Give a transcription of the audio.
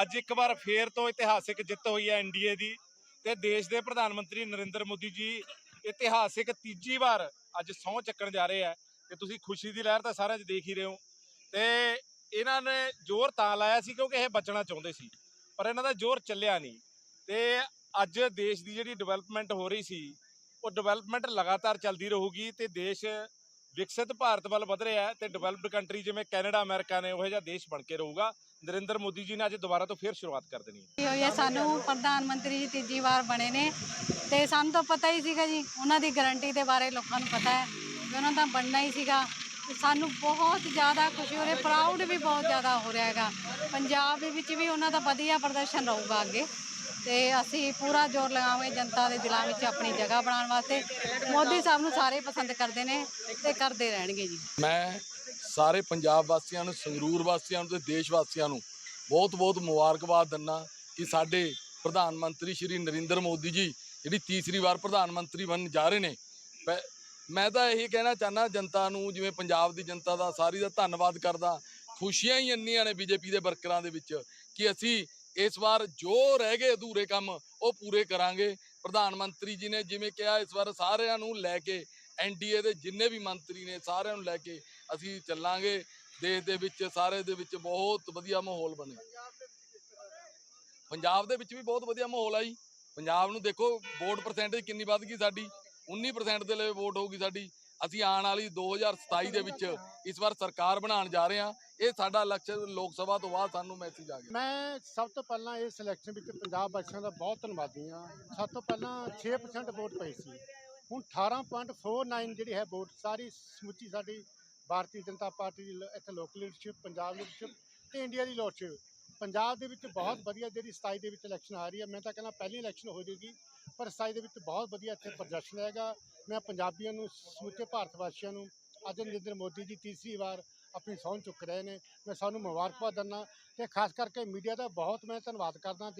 ਅੱਜ ਇੱਕ ਵਾਰ ਫੇਰ ਤੋਂ ਇਤਿਹਾਸਿਕ ਜਿੱਤ ਹੋਈ ਹੈ ਐਨਡੀਏ ਦੀ ਤੇ ਦੇਸ਼ ਦੇ ਪ੍ਰਧਾਨ ਮੰਤਰੀ ਨਰਿੰਦਰ ਮੋਦੀ ਜੀ ਇਤਿਹਾਸਿਕ ਤੀਜੀ ਵਾਰ ਅੱਜ ਸਹੁੰ ਚੱਕਣ ਜਾ ਰਹੇ ਆ ਤੇ ਤੁਸੀਂ ਖੁਸ਼ੀ ਦੀ ਲਹਿਰ ਤਾਂ ਸਾਰਿਆਂ 'ਚ ਦੇਖ ਹੀ ਰਹੇ ਹੋ। ਤੇ ਇਹਨਾਂ ਨੇ ਜ਼ੋਰ ਤਾਂ ਲਾਇਆ ਸੀ ਕਿਉਂਕਿ ਇਹ ਬਚਣਾ ਚਾਹੁੰਦੇ ਸੀ, ਪਰ ਇਹਨਾਂ ਦਾ ਜ਼ੋਰ ਚੱਲਿਆ ਨਹੀਂ। ਤੇ ਅੱਜ ਦੇਸ਼ ਦੀ ਜਿਹੜੀ ਡਿਵੈਲਪਮੈਂਟ ਹੋ ਰਹੀ ਸੀ, ਉਹ ਡਿਵੈਲਪਮੈਂਟ ਲਗਾਤਾਰ ਚੱਲਦੀ ਰਹੂਗੀ ਤੇ ਦੇਸ਼ ਵਿਕਸਿਤ ਭਾਰਤ ਵੱਲ ਵਧ ਰਿਹਾ ਹੈ ਤੇ ਡਿਵੈਲਪਡ ਕੰਟਰੀ ਜਿਵੇਂ ਕੈਨੇਡਾ, ਅਮਰੀਕਾ ਨੇ ਉਹ ਜਿਹਾ ਦੇਸ਼ ਬਣ ਕੇ ਰਹੂਗਾ। ਨਰਿੰਦਰ ਮੋਦੀ ਜੀ ਨੇ ਅੱਜ ਦੁਬਾਰਾ ਤੋਂ ਫੇਰ ਸ਼ੁਰੂਆਤ ਕਰ ਦੇਣੀ ਹੈ। ਹੋਈ ਹੈ, ਸਾਨੂੰ ਪ੍ਰਧਾਨ ਮੰਤਰੀ ਜੀ ਤੀਜੀ ਵਾਰ ਬਣੇ ਨੇ ਤੇ ਸਾਨੂੰ ਤਾਂ ਪਤਾ ਹੀ ਸੀਗਾ ਜੀ, ਉਹਨਾਂ ਦੀ ਗਾਰੰਟੀ ਦੇ ਬਾਰੇ ਲੋਕਾਂ ਨੂੰ ਪਤਾ ਹੈ ਵੀ ਉਹਨਾਂ ਦਾ ਬਣਨਾ ਹੀ ਸੀਗਾ। ਸਾਨੂੰ ਬਹੁਤ ਜ਼ਿਆਦਾ ਖੁਸ਼ੀ ਹੋ ਰਹੀ ਪ੍ਰਾਊਡ ਵੀ ਬਹੁਤ ਜ਼ਿਆਦਾ ਹੋ ਰਿਹਾ ਹੈਗਾ। ਪੰਜਾਬ ਦੇ ਵਿੱਚ ਵੀ ਉਹਨਾਂ ਦਾ ਵਧੀਆ ਪ੍ਰਦਰਸ਼ਨ ਰਹੂਗਾ ਅੱਗੇ। ਤੇ ਅਸੀਂ ਪੂਰਾ ਜ਼ੋਰ ਲਗਾਵਾਂਗੇ ਜਨਤਾ ਦੇ ਦਿਲਾਂ ਵਿੱਚ ਆਪਣੀ ਜਗ੍ਹਾ ਬਣਾਉਣ ਵਾਸਤੇ। ਮੋਦੀ ਸਾਹਿਬ ਨੂੰ ਸਾਰੇ ਪਸੰਦ ਕਰਦੇ ਨੇ ਤੇ ਕਰਦੇ ਰਹਿਣਗੇ ਜੀ। ਮੈਂ ਸਾਰੇ ਪੰਜਾਬ ਵਾਸੀਆਂ ਨੂੰ, ਸੰਗਰੂਰ ਵਾਸੀਆਂ ਨੂੰ ਤੇ ਦੇਸ਼ ਵਾਸੀਆਂ ਨੂੰ ਬਹੁਤ-ਬਹੁਤ ਮੁਬਾਰਕਬਾਦ ਦਿੰਦਾ ਕਿ ਸਾਡੇ ਪ੍ਰਧਾਨ ਮੰਤਰੀ ਸ਼੍ਰੀ ਨਰਿੰਦਰ ਮੋਦੀ ਜੀ, ਜਿਹੜੀ ਤੀਸਰੀ ਵਾਰ ਪ੍ਰਧਾਨ ਮੰਤਰੀ ਬਣਨ ਜਾ ਰਹੇ ਨੇ। ਪੈ- ਮੈਂ ਤਾਂ ਇਹੀ ਕਹਿਣਾ ਚਾਹਨਾ ਜਨਤਾ ਨੂੰ, ਜਿਵੇਂ ਪੰਜਾਬ ਦੀ ਜਨਤਾ ਦਾ ਸਾਰੀ ਦਾ ਧੰਨਵਾਦ ਕਰਦਾ। ਖੁਸ਼ੀਆਂ ਹੀ ਇੰਨੀਆਂ ਨੇ ਬੀਜੇਪੀ ਦੇ ਵਰਕਰਾਂ ਦੇ ਵਿੱਚ ਕਿ ਅਸੀਂ ਇਸ ਵਾਰ ਜੋ ਰਹਿ ਗਏ ਅਧੂਰੇ ਕੰਮ, ਉਹ ਪੂਰੇ ਕਰਾਂਗੇ। ਪ੍ਰਧਾਨ ਮੰਤਰੀ ਜੀ ਨੇ ਜਿਵੇਂ ਕਿਹਾ, ਇਸ ਵਾਰ ਸਾਰਿਆਂ ਨੂੰ ਲੈ ਕੇ ਐਨਡੀਏ ਦੇ ਜਿੰਨੇ ਵੀ ਮੰਤਰੀ ਨੇ, ਸਾਰਿਆਂ ਨੂੰ ਲੈ ਕੇ ਅਸੀਂ ਚੱਲਾਂਗੇ। ਦੇਸ਼ ਦੇ ਵਿੱਚ, ਸਾਰੇ ਦੇ ਵਿੱਚ ਬਹੁਤ ਵਧੀਆ ਮਾਹੌਲ ਬਣੇ। ਪੰਜਾਬ ਦੇ ਵਿੱਚ ਵੀ ਬਹੁਤ ਵਧੀਆ ਮਾਹੌਲ ਆ ਜੀ। ਪੰਜਾਬ ਨੂੰ ਦੇਖੋ, ਵੋਟ ਪਰਸੈਂਟੇਜ ਕਿੰਨੀ ਵੱਧ ਗਈ ਸਾਡੀ? 19% ਦੇ ਲਈ ਵੋਟ ਹੋਊਗੀ ਸਾਡੀ। ਅਸੀਂ ਆਉਣ ਵਾਲੀ 2027 ਦੇ ਵਿੱਚ ਇਸ ਵਾਰ ਸਰਕਾਰ ਬਣਾਉਣ ਜਾ ਰਹੇ ਹਾਂ। ਇਹ ਸਾਡਾ ਲਕਸ਼ ਲੋਕ ਸਭਾ ਤੋਂ ਬਾਅਦ ਸਾਨੂੰ ਮੈਸੇਜ ਆ ਗਿਆ। ਮੈਂ ਸਭ ਤੋਂ ਪਹਿਲਾਂ ਇਸ ਇਲੈਕਸ਼ਨ ਵਿੱਚ ਪੰਜਾਬ ਵਾਸੀਆਂ ਦਾ ਬਹੁਤ ਧੰਨਵਾਦੀ ਹਾਂ। ਸਭ ਤੋਂ ਪਹਿਲਾਂ 6% ਵੋਟ ਪਈ ਸੀ। ਹੁਣ 18.49 ਜਿਹੜੀ ਹੈ ਵੋਟ ਸਾਰੀ ਸਮੁੱਚੀ ਸਾਡੀ ਭਾਰਤੀ ਜਨਤਾ ਪਾਰਟੀ ਦੀ ਇੱਥੇ ਲੋਕਲ ਲੀਡਰਸ਼ਿਪ ਪੰਜਾਬ ਲੀਡਰਸ਼ਿਪ ਤੇ ਇੰਡੀਆ ਦੀ ਲੀਡਰਸ਼ਿਪ ਪੰਜਾਬ ਦੇ ਵਿੱਚ ਬਹੁਤ ਵਧੀਆ ਜਿਹੜੀ 27 ਦੇ ਵਿੱਚ ਇਲੈਕਸ਼ਨ ਆ ਰਹੀ ਹੈ। ਮੈਂ ਤਾਂ ਕਹਿੰਦਾ ਪਹਿਲੀ ਇਲੈਕਸ਼ਨ ਹੋ ਜਾਏਗੀ ਪਰ 27 ਦੇ ਵਿੱਚ ਬਹੁਤ ਵਧੀਆ ਇੱਥੇ ਪ੍ਰਦਰਸ਼ਨ ਹੈਗਾ। ਮੈਂ ਪੰਜਾਬੀਆਂ ਨੂੰ, ਸਮੁੱਚੇ ਭਾਰਤ ਵਾਸੀਆਂ ਨੂੰ ਅੱਜ ਨਰਿੰਦਰ ਮੋਦੀ ਜੀ ਤੀਸਰੀ ਵਾਰ ਆਪਣੀ ਸਹੁੰ ਚੁੱਕ ਰਹੇ ਨੇ। ਮੈਂ ਸਾਨੂੰ ਮੁਬਾਰਕਬਾਦ ਦਿੰਦਾ ਤੇ ਖਾਸ ਕਰਕੇ ਮੀਡੀਆ ਦਾ ਬਹੁਤ ਮੈਂ ਧੰਨਵਾਦ ਕਰਦਾ।